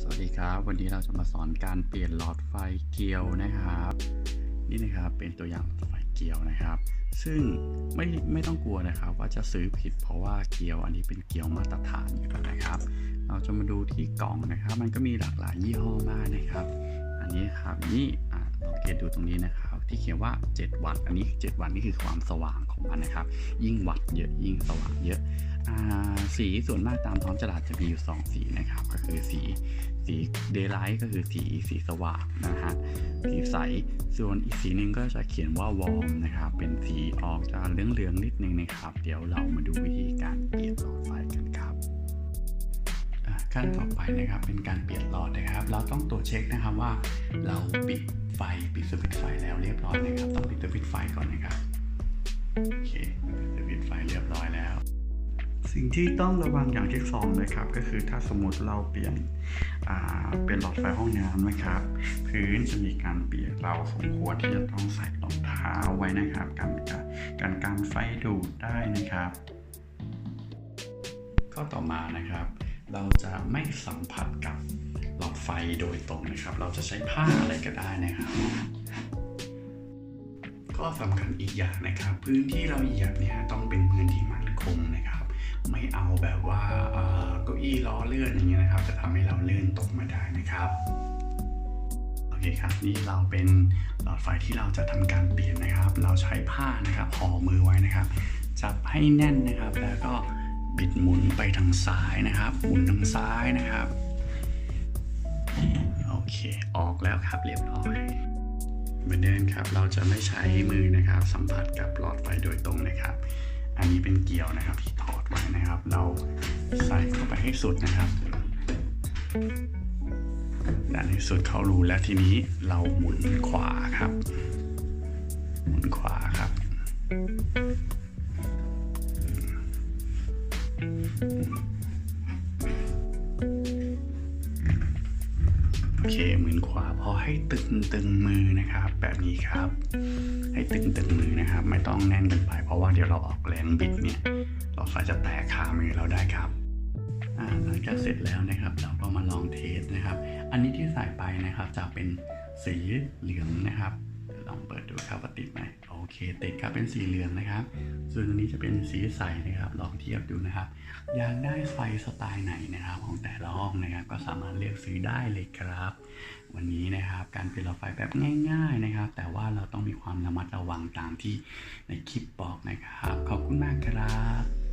สวัสดีครับ วันนี้เราจะมาสอนการเปลี่ยนหลอดไฟเกลียวนะครับ นี่นะครับเป็นตัวอย่างหลอดไฟเกลียวนะครับ ซึ่งไม่ไม่ต้องกลัวนะครับ ว่าจะซื้อผิดเพราะว่าเกลียวอันนี้เป็นเกลียวมาตรฐานอยู่แล้วนะครับ เราจะมาดูที่กล่องนะครับ มันก็มีหลากหลายยี่ห้อมากนะครับ อันนี้ครับนี่อะสังเกตดูตรงนี้นะครับ ที่เขียนว่า 7 วัตต์อันนี้ 7 วัตต์นี่คือความสว่างของมันนะครับ ยิ่งวัตต์เยอะยิ่งสว่างเยอะอ่า สีส่วนมากตามท้องตลาดจะมีอยู่ 2 สีนะครับ ก็คือสีสีเดย์ไลท์ก็คือสีสีสว่างนะฮะสีใสส่วนอีกสีหนึ่งก็จะเขียนว่าวอร์มนะครับ เป็นสีออกจะเหลืองๆนิดนึงนะครับ เดี๋ยวเรามาดูวิธีการเปลี่ยนหลอดไฟกันครับขั้นต่อไปนะครับเป็นการเปลี่ยนหลอดนะครับ เราต้องตรวจเช็คนะครับว่า เราปิดไฟปิดสวิตช์ไฟแล้วเรียบร้อยนะครับ ต้องปิดสวิตช์ไฟก่อนนะครับโอเค สิ่งที่ต้องระวังอย่างที่สองนะครับ ก็คือถ้าสมมติเราเปลี่ยนเป็นหลอดไฟห้องน้ำนะครับ พื้นจะมีการเปลี่ยนเราสมควรที่จะต้องใส่รองเท้าไว้นะครับกันการการการไฟดูดได้นะครับข้อต่อมานะครับ เราจะไม่สัมผัสกับหลอดไฟโดยตรงนะครับ เราจะใช้ผ้าอะไรก็ได้นะครับก็สำคัญอีกอย่างนะครับ พื้นที่เราเหยียบเนี่ยต้องเป็นพื้นที่มั่นคงนะครับ ไม่เอาแบบว่าเก้าอี้ล้อเลื่อนอย่างเงี้ยนะครับ จะทำให้เราเลื่อนตกมาได้นะครับโอเคครับนี่เราเป็นหลอดไฟที่เราจะทำการเปลี่ยนนะครับ เราใช้ผ้านะครับห่อมือไว้นะครับ จับให้แน่นนะครับ แล้วก็บิดหมุนไปทางซ้ายนะครับ หมุนทางซ้ายนะครับโอเคออกแล้วครับเรียบร้อยเหมือนเดิมครับ เราจะไม่ใช้มือนะครับ สัมผัสกับหลอดไฟโดยตรงนะครับ อันนี้เป็นเกลียวนะครับที่ถอดไว้นะครับ เราใส่เข้าไปให้สุดนะครับดันให้สุดเขารูแล้วทีนี้เราหมุนขวาครับ หมุนขวาครับ เคมือขวาพอให้ตึงตึงมือนะครับ แบบนี้ครับ ให้ตึงตึงมือนะครับ ไม่ต้องแน่นเกินไป เพราะว่าเดี๋ยวเราออกแรงบิดเนี่ยเราอาจจะแตกขามือเราได้ครับหลังจากเสร็จแล้วนะครับ เราก็มาลองเทสนะครับ อันนี้ที่ใส่ไปนะครับจะเป็นสีเหลืองนะครับ ลองเปิดดูครับว่าติดไหมโอเคติดครับเป็นสีเหลืองนะครับ ส่วนอันนี้จะเป็นสีใสนะครับลองเทียบดูนะครับ อยากได้ไฟสไตล์ไหนนะครับ ของแต่ละห้องนะครับ ก็สามารถเลือกซื้อได้เลยครับ วันนี้นะครับ การเปลี่ยนหลอดไฟแบบง่าย ๆนะครับ แต่ว่าเราต้องมีความระมัดระวังตามที่ในคลิปบอกนะครับ ขอบคุณมากครับ